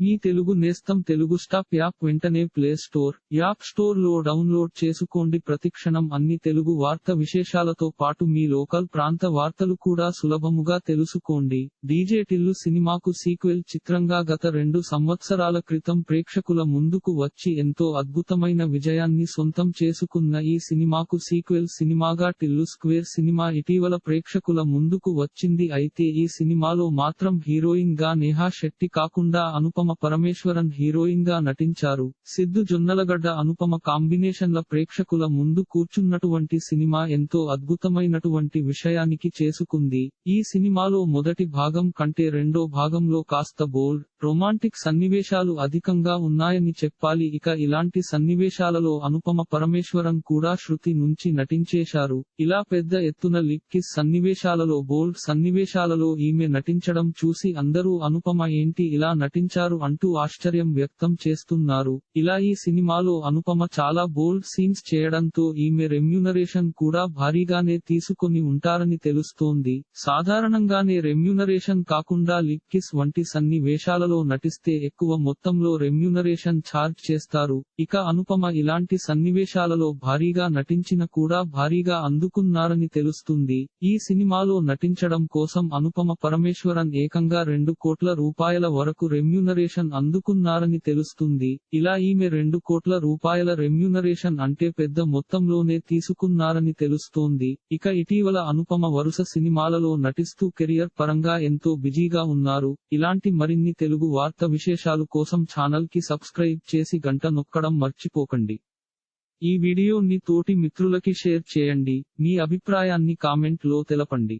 మీ తెలుగు నేస్తం Telugu stop app వెంటనే play store app స్టోర్లో డౌన్లోడ్ చేసుకోండి. ప్రతిక్షణం అన్ని తెలుగు వార్త విశేషాలతో పాటు మీ లోకల్ ప్రాంత వార్తలు కూడా సులభముగా తెలుసుకోండి. డీజే టిల్లు సినిమాకు సీక్వెల్ చిత్రంగా గత రెండు సంవత్సరాల క్రితం ప్రేక్షకుల ముందుకు వచ్చి ఎంతో అద్భుతమైన విజయాన్ని సొంతం చేసుకున్న ఈ సినిమాకు సీక్వెల్ సినిమాగా టిల్లు స్క్వేర్ సినిమా ఇటీవల ప్రేక్షకుల ముందుకు వచ్చింది. అయితే ఈ సినిమాలో మాత్రం హీరోయిన్గా నేహా శెట్టి కాకుండా అనుపమ పరమేశ్వరన్ హీరోయిన్గా నటించారు. సిద్ధు జొన్నలగడ్డ అనుపమ కాంబినేషన్ల ప్రేక్షకుల ముందు కూర్చున్నటువంటి సినిమా ఎంతో అద్భుతమైనటువంటి విషయానికి చేసుకుంది. ఈ సినిమాలో మొదటి భాగం కంటే రెండో భాగంలో కాస్త బోల్డ్ రొమాంటిక్ సన్నివేశాలు అధికంగా ఉన్నాయని చెప్పాలి. ఇక ఇలాంటి సన్నివేశాలలో అనుపమ పరమేశ్వరన్ కూడా శృతి నుంచి నటించేశారు. ఇలా పెద్ద ఎత్తున లిక్కి సన్నివేశాలలో బోల్డ్ సన్నివేశాలలో ఈమె నటించడం చూసి అందరూ అనుపమ ఏంటి ఇలా నటించారు అంటూ ఆశ్చర్యం వ్యక్తం చేస్తున్నారు. ఇలా ఈ సినిమాలో అనుపమ చాలా బోల్డ్ సీన్స్ చేయడంతో ఈమె రెమ్యూనరేషన్ కూడా భారీగానే తీసుకొని ఉంటారని తెలుస్తోంది. సాధారణంగానే రెమ్యూనరేషన్ కాకుండా లిప్ కిస్ వంటి సన్నివేశాలలో నటిస్తే ఎక్కువ మొత్తంలో రెమ్యూనరేషన్ ఛార్జ్ చేస్తారు. ఇక అనుపమ ఇలాంటి సన్నివేశాలలో భారీగా నటించిన కూడా భారీగా అందుకున్నారని తెలుస్తుంది. ఈ సినిమాలో నటించడం కోసం అనుపమ పరమేశ్వరన్ ఏకంగా రెండు కోట్ల రూపాయల వరకు రెమ్యూనరేషన్ అందుకున్నారని తెలుస్తుంది. ఇలా ఈమె రెండు కోట్ల రూపాయల రెమ్యూనరేషన్ అంటే పెద్ద మొత్తంలోనే తీసుకున్నారని తెలుస్తోంది. ఇక ఇటీవల అనుపమ వరుస సినిమాలలో నటిస్తూ కెరియర్ పరంగా ఎంతో బిజీగా ఉన్నారు. ఇలాంటి మరిన్ని తెలుగు వార్త విశేషాలు కోసం ఛానల్కి సబ్స్క్రైబ్ చేసి గంట నొక్కడం మర్చిపోకండి. ఈ వీడియోని తోటి మిత్రులకి షేర్ చేయండి. మీ అభిప్రాయాన్ని కామెంట్లో తెలపండి.